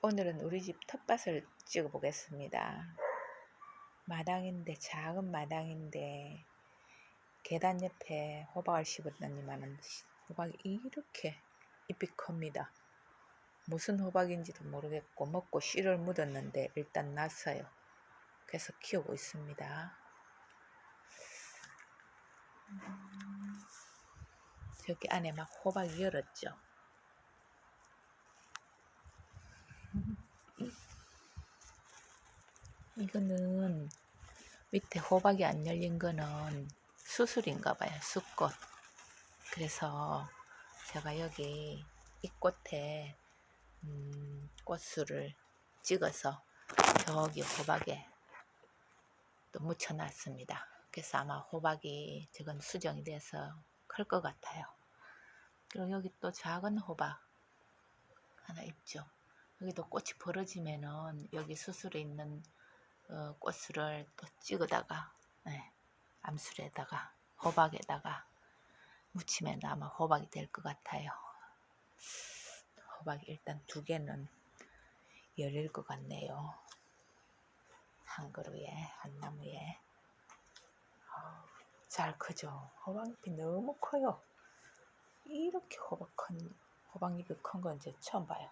오늘은 우리 집 텃밭을 찍어 보겠습니다. 마당인데 작은 마당인데 계단 옆에 호박을 심었더니만은 호박이 이렇게 잎이 큽니다. 무슨 호박인지도 모르겠고 먹고 씨를 묻었는데 일단 났어요. 그래서 키우고 있습니다. 음, 저기 안에 막 호박이 열었죠. 이거는 밑에 호박이 안 열린 거는 수술인가 봐요. 수꽃. 그래서 제가 여기 이 꽃에 음, 꽃술을 찍어서 저기 호박에 또 묻혀놨습니다. 그래서 아마 호박이 저건 수정이 돼서 클 것 같아요. 그리고 여기 또 작은 호박 하나 있죠. 여기도 꽃이 벌어지면은 여기 수술에 있는 어, 꽃술을 또 찍어다가 네, 암술에다가 호박에다가 묻히면 아마 호박이 될 것 같아요. 호박이 일단 두 개는 열릴 것 같네요. 한 그루에 한 나무에 잘 크죠. 호박잎이 너무 커요. 이렇게 호박 큰 호박잎이 큰 건 이제 처음 봐요.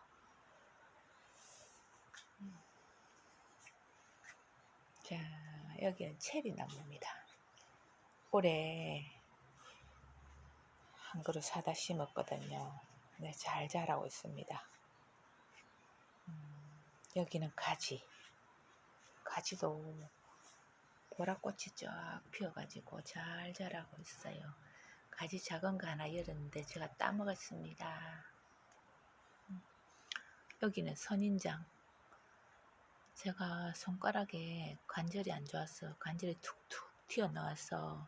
자, 여기는 체리 나무입니다. 올해 한 그루 사다 심었거든요. 네, 잘 자라고 있습니다. 음, 여기는 가지. 가지도 보라꽃이 쫙 피어가지고 잘 자라고 있어요. 가지 작은 거 하나 열었는데 제가 따먹었습니다. 음, 여기는 선인장. 제가 손가락에 관절이 안 좋아서 관절이 툭툭 튀어나와서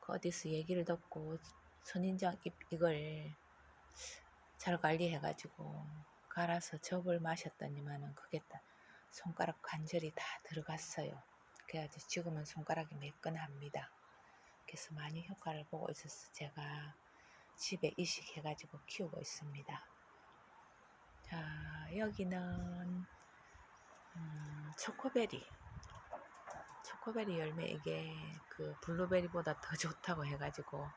그 어디서 얘기를 듣고 선인장 잎 이걸 잘 관리해가지고 갈아서 접을 마셨더니만은 그게 다 손가락 관절이 다 들어갔어요. 그래가지고 지금은 손가락이 매끈합니다. 그래서 많이 효과를 보고 있어서 제가 집에 이식해가지고 키우고 있습니다. 자 여기는 음, 초코베리. 초코베리 열매 이게 그 블루베리보다 더 좋다고 해가지고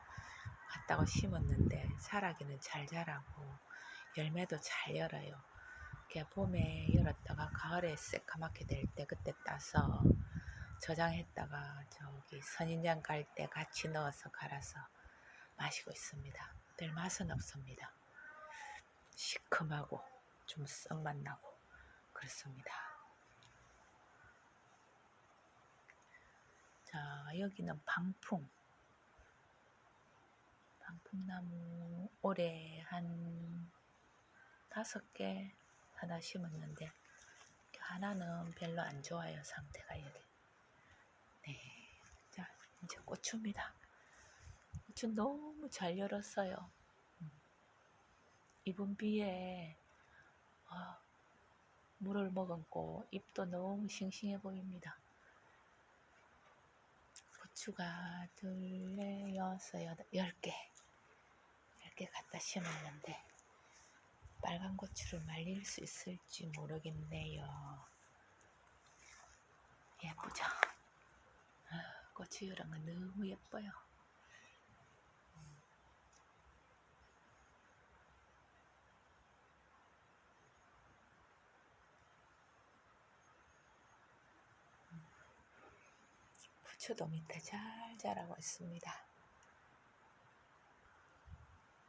갖다가 심었는데 자라기는 잘 자라고 열매도 잘 열어요. 그냥 봄에 열었다가 가을에 새까맣게 될 때 그때 따서 저장했다가 저기 선인장 갈 때 같이 넣어서 갈아서 마시고 있습니다. 별 맛은 없습니다. 시큼하고 좀 썩맛 나고 그렇습니다. 자, 여기는 방풍. 방풍나무 올해 한 다섯 개 하나 심었는데 하나는 별로 안 좋아요 상태가 여기. 네, 자 이제 고추입니다. 고추 너무 잘 열었어요. 음. 이번 비에 아, 물을 머금고 잎도 너무 싱싱해 보입니다. 고추가 둘, 넷, 여섯, 여덟, 열 개. 열 개 갖다 심었는데, 빨간 고추를 말릴 수 있을지 모르겠네요. 예쁘죠? 아, 고추 열한 건 너무 예뻐요. 부추도 밑에 잘 자라고 있습니다.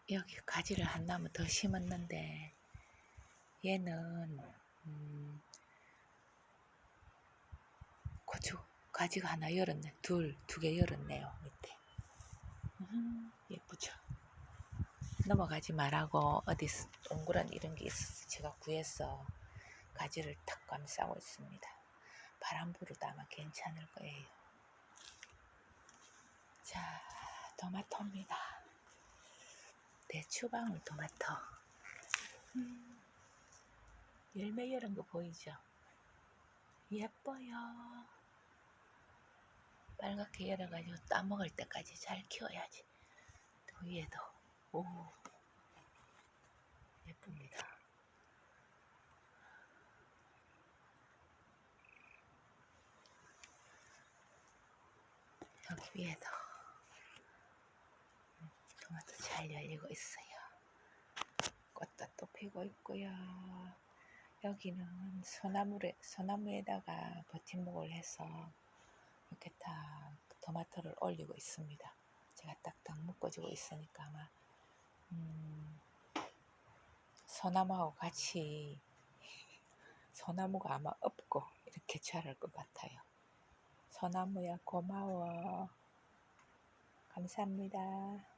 여기 가지를 한 나무 더 심었는데 얘는 음, 고추 가지가 하나 열었네. 둘 두 개 열었네요 밑에. 음, 예쁘죠? 넘어가지 말라고 어디 동그란 이런 게 있어서 제가 구해서 가지를 탁 감싸고 있습니다. 바람 불어도 아마 괜찮을 거예요 토마토입니다. 대추방울 네, 토마토. 음, 열매 열은 거 보이죠? 예뻐요. 빨갛게 열어가지고 따먹을 때까지 잘 키워야지. 또 위에도, 오, 예쁩니다. 여기 위에도. 잘 열리고 있어요. 꽃도 또 피고 있고요. 여기는 소나무에, 소나무에다가 버팀목을 해서 이렇게 딱 토마토를 올리고 있습니다. 제가 딱딱 묶어주고 있으니까 아마 음, 소나무하고 같이 소나무가 아마 없고 이렇게 자랄 것 같아요. 소나무야 고마워. 감사합니다.